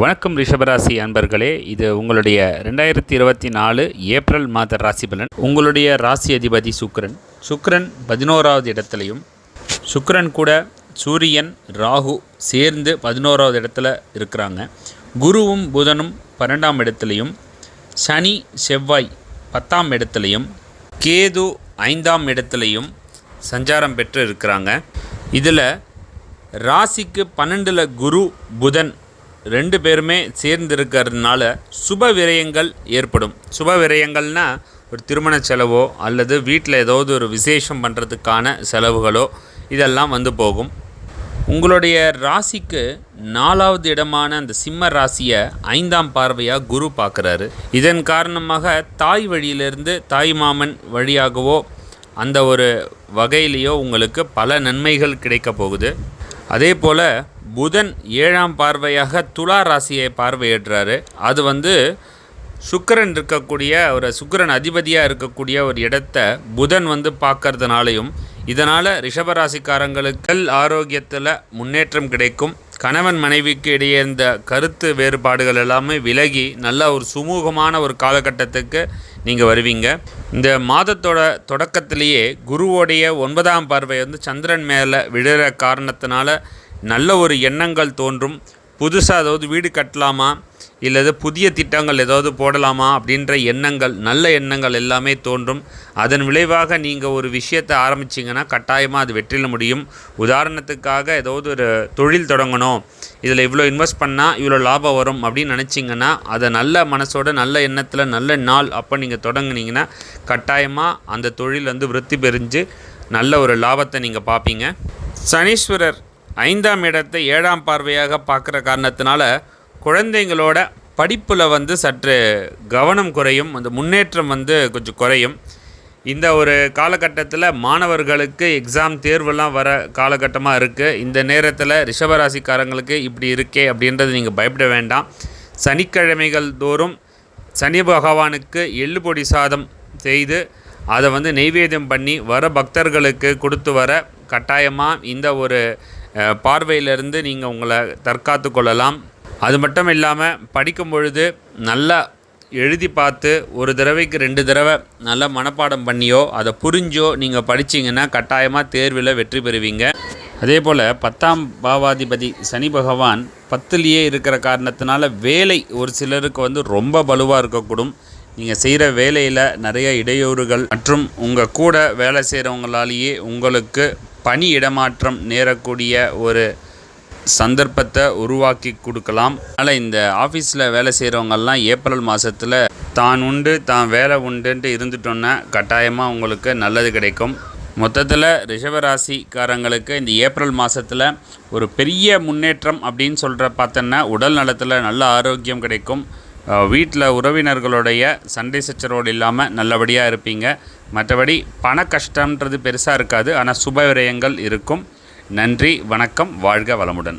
வணக்கம் ரிஷபராசி அன்பர்களே இது உங்களுடைய ரெண்டாயிரத்தி இருபத்தி நாலு ஏப்ரல் மாத ராசி பலன். உங்களுடைய ராசி அதிபதி சுக்ரன் சுக்ரன் பதினோராவது இடத்துலையும் சுக்ரன் கூட சூரியன் ராகு சேர்ந்து பதினோராவது இடத்துல இருக்கிறாங்க. குருவும் புதனும் பன்னெண்டாம் இடத்துலையும் சனி செவ்வாய் பத்தாம் இடத்துலையும் கேது ஐந்தாம் இடத்துலையும் சஞ்சாரம் பெற்று இருக்கிறாங்க. இதில் ராசிக்கு பன்னெண்டில் குரு புதன் ரெண்டு பேருமே சேர்ந்து இருக்கிறதுனால சுப விரயங்கள் ஏற்படும். சுப விரயங்கள்னா ஒரு திருமண செலவோ அல்லது வீட்டில் ஏதாவது ஒரு விசேஷம் பண்ணுறதுக்கான செலவுகளோ இதெல்லாம் வந்து போகும். உங்களுடைய ராசிக்கு நாலாவது இடமான அந்த சிம்ம ராசியை ஐந்தாம் பார்வையாக குரு பார்க்குறாரு. இதன் காரணமாக தாய் வழியிலிருந்து தாய் மாமன் வழியாகவோ அந்த ஒரு வகையிலேயோ உங்களுக்கு பல நன்மைகள் கிடைக்க போகுது. அதே போல் புதன் ஏழாம் பார்வையாக துலா ராசியை பார்வையிடுறாரு அது வந்து சுக்கரன் இருக்கக்கூடிய ஒரு சுக்கிரன் அதிபதியாக இருக்கக்கூடிய ஒரு இடத்த புதன் வந்து பார்க்கறதுனாலையும் இதனால் ரிஷபராசிக்காரங்களுக்கு ஆரோக்கியத்தில் முன்னேற்றம் கிடைக்கும். கணவன் மனைவிக்கு இடையே இருந்த கருத்து வேறுபாடுகள் எல்லாமே விலகி நல்ல ஒரு சுமூகமான ஒரு காலகட்டத்துக்கு நீங்கள் வருவீங்க. இந்த மாதத்தோட தொடக்கத்திலேயே குருவோடைய ஒன்பதாம் பார்வை வந்து சந்திரன் மேலே விழுற காரணத்தினால நல்ல ஒரு எண்ணங்கள் தோன்றும். புதுசாக ஏதாவது வீடு கட்டலாமா? இல்லது புதிய திட்டங்கள் ஏதாவது போடலாமா? அப்படின்ற எண்ணங்கள் நல்ல எண்ணங்கள் எல்லாமே தோன்றும். அதன் விளைவாக நீங்கள் ஒரு விஷயத்தை ஆரம்பிச்சிங்கன்னா கட்டாயமாக அது வெற்றில முடியும். உதாரணத்துக்காக ஏதாவது ஒரு தொழில் தொடங்கணும். இதில் இவ்வளோ இன்வெஸ்ட் பண்ணால் இவ்வளோ லாபம் வரும் அப்படின்னு நினச்சிங்கன்னா அதை நல்ல மனசோட நல்ல எண்ணத்தில் நல்ல நாள் அப்போ நீங்கள் தொடங்குனீங்கன்னா கட்டாயமாக அந்த தொழில் வந்து விருத்தி பெறிஞ்சு நல்ல ஒரு லாபத்தை நீங்கள் பார்ப்பீங்க சனீஸ்வரர் ஐந்தாம் இடத்தை ஏழாம் பார்வையாக பார்க்குற காரணத்தினால குழந்தைங்களோட படிப்பில் வந்து சற்று கவனம் குறையும் அந்த முன்னேற்றம் வந்து கொஞ்சம் குறையும். இந்த ஒரு காலகட்டத்தில் மாணவர்களுக்கு எக்ஸாம் தேர்வெல்லாம் வர காலகட்டமாக இருக்குது இந்த நேரத்தில் ரிஷபராசிக்காரங்களுக்கு இப்படி இருக்கே அப்படின்றது நீங்கள் பயப்பட வேண்டாம். சனிக்கிழமைகள் தோறும் சனி பகவானுக்கு எள்ளுபொடி சாதம் செய்து அதை வந்து நெய்வேத்தியம் பண்ணி வர பக்தர்களுக்கு கொடுத்து வர கட்டாயமாக இந்த ஒரு பார்வையிலிருந்து நீங்கள் உங்களை தற்காத்து கொள்ளலாம். அது மட்டும் இல்லாமல் படிக்கும் பொழுது நல்லா எழுதி பார்த்து ஒரு தடவைக்கு ரெண்டு தடவை நல்லா மனப்பாடம் பண்ணியோ அதை புரிஞ்சோ நீங்கள் படிச்சிங்கன்னா கட்டாயமாக தேர்வில் வெற்றி பெறுவீங்க. அதே போல் பத்தாம் பாவாதிபதி சனி பகவான் பத்துலேயே இருக்கிற காரணத்தினால வேலை ஒரு சிலருக்கு வந்து ரொம்ப வலுவாக இருக்கக்கூடும். நீங்கள் செய்கிற வேலையில் நிறைய இடையூறுகள் மற்றும் உங்கள் கூட வேலை செய்கிறவங்களாலேயே உங்களுக்கு பணி இடமாற்றம் நேரக்கூடிய ஒரு சந்தர்ப்பத்தை உருவாக்கி கொடுக்கலாம். அதனால் இந்த ஆஃபீஸில் வேலை செய்கிறவங்கெல்லாம் ஏப்ரல் மாதத்தில் தான் உண்டு தான் வேலை உண்டுன்ட்டு இருந்துட்டோன்னா கட்டாயமாக உங்களுக்கு நல்லது கிடைக்கும். மொத்தத்தில் ரிஷபராசிக்காரங்களுக்கு இந்த ஏப்ரல் மாதத்தில் ஒரு பெரிய முன்னேற்றம் அப்படின்னு சொல்கிற பார்த்தோன்னா உடல் நலத்தில் நல்ல ஆரோக்கியம் கிடைக்கும். வீட்டில் உறவினர்களுடைய சண்டை சச்சரவோடு இல்லாமல் நல்லபடியாக இருப்பீங்க. மற்றபடி பண கஷ்டம்ன்றது பெருசாக இருக்காது ஆனால் சுப விரயங்கள் இருக்கும். நன்றி வணக்கம் வாழ்க வளமுடன்.